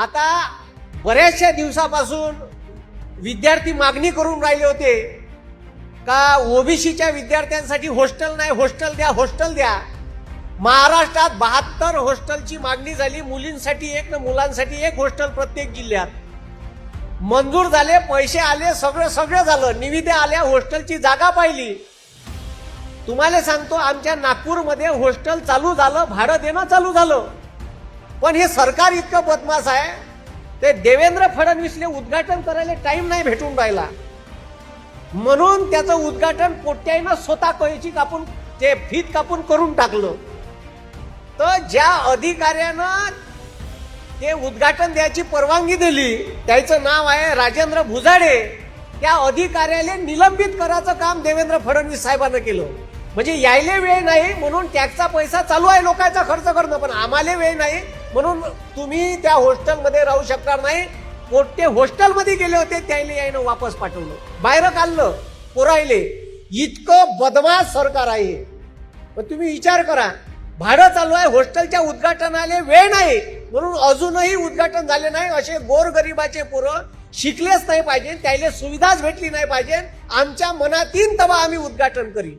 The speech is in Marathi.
आता बऱ्याचशा दिवसापासून विद्यार्थी मागणी करून राहिले होते का ओबीसीच्या विद्यार्थ्यांसाठी हॉस्टेल नाही हॉस्टेल द्या हॉस्टेल द्या. महाराष्ट्रात बहात्तर हॉस्टेलची मागणी झाली मुलींसाठी एक ना मुलांसाठी एक हॉस्टेल प्रत्येक जिल्ह्यात. मंजूर झाले पैसे आले सगळं सगळं झालं. निविदे आल्या हॉस्टेलची जागा पाहिली. तुम्हाला सांगतो आमच्या नागपूरमध्ये हॉस्टेल चालू झालं भाडं देणं चालू झालं. पण हे सरकार इतकं बदमाश आहे ते देवेंद्र फडणवीसले उद्घाटन करायला टाइम नाही भेटून राहिला. म्हणून त्याचं उद्घाटन पोट्यानं स्वतः कैची कापून ते फीत कापून करून टाकलं. तर ज्या अधिकाऱ्यानं ते उद्घाटन द्यायची परवानगी दिली त्याचं नाव आहे राजेंद्र भुजाडे त्या अधिकाऱ्याला निलंबित करायचं काम देवेंद्र फडणवीस साहेबांना केलं. म्हणजे यायले वेळ नाही म्हणून टॅक्सचा पैसा चालू आहे लोकांचा खर्च करणं पण आम्हाला वेळ नाही म्हणून तुम्ही त्या हॉस्टेलमध्ये राहू शकणार नाही. पोट्टे हॉस्टेलमध्ये गेले होते त्याला यायनं वापस पाठवलं. बाहेर काढलं पुरायले. इतकं बदमाश सरकार आहे. पण तुम्ही विचार करा भाडं चालू आहे हॉस्टेलच्या उद्घाटनाले वेळ नाही म्हणून अजूनही उद्घाटन झाले नाही. असे गोरगरिबाचे पोरं शिकलेच नाही पाहिजे त्याला सुविधाच भेटली नाही पाहिजे. आमच्या मनातील तवा आम्ही उद्घाटन करी